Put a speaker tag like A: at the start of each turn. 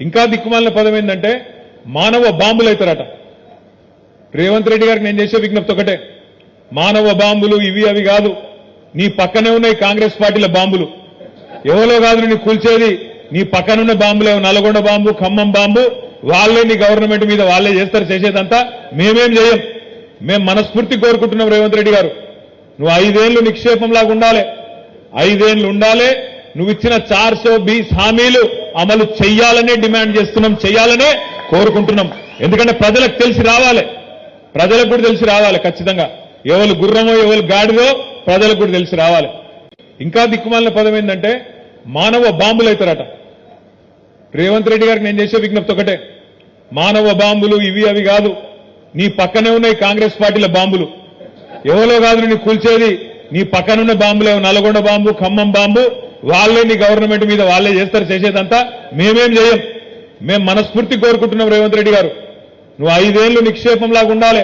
A: ఇంకా దిక్కుమాలిన పదం ఏంటంటే మానవ బాంబులు అవుతారట రేవంత్ రెడ్డి గారికి నేను చేసే విజ్ఞప్తి ఒకటే. మానవ బాంబులు ఇవి అవి కాదు. నీ పక్కనే ఉన్నాయి కాంగ్రెస్ పార్టీల బాంబులు. ఎవరో కాదు నీ కూల్చేది. నీ పక్కనున్న బాంబులే. నల్గొండ బాంబు ఖమ్మం బాంబు వాళ్ళే నీ గవర్నమెంట్ మీద వాళ్ళే చేస్తారు చేసేదంతా మేమేం చేయం. మేము మనస్ఫూర్తి కోరుకుంటున్నాం రేవంత్ రెడ్డి గారు. నువ్వు ఐదేళ్ళు నిక్షేపంలాగా ఉండాలి. ఐదేళ్ళు ఉండాలి. నువ్వు ఇచ్చిన చార్ సో బీస్ హామీలు అమలు చేయాలనే డిమాండ్ చేస్తున్నాం చేయాలనే కోరుకుంటున్నాం. ఎందుకంటే ప్రజలకు తెలిసి రావాలి. ప్రజలకు కూడా తెలిసి రావాలి ఖచ్చితంగా. ఎవరు గుర్రమో ఎవరు గాడిదో ప్రజలకు కూడా తెలిసి రావాలి. ఇంకా దిక్కుమాలిన పదం ఏంటంటే మానవ బాంబులు అవుతారట. రేవంత్ రెడ్డి గారికి నేను చేసే విజ్ఞప్తి ఒకటే. మానవ బాంబులు ఇవి అవి కాదు. నీ పక్కనే ఉన్నాయి కాంగ్రెస్ పార్టీల బాంబులు. ఎవరో కాదు నీ కూల్చేది. నీ పక్కనున్న బాంబులే నల్గొండ బాంబు ఖమ్మం బాంబు వాళ్ళే నీ గవర్నమెంట్ మీద వాళ్ళే చేస్తారు చేసేదంతా మేమేం చేయం. మేము మనస్ఫూర్తి కోరుకుంటున్నాం రేవంత్ రెడ్డి గారు. నువ్వు ఐదేళ్ళు నిక్షేపంలాగా ఉండాలి.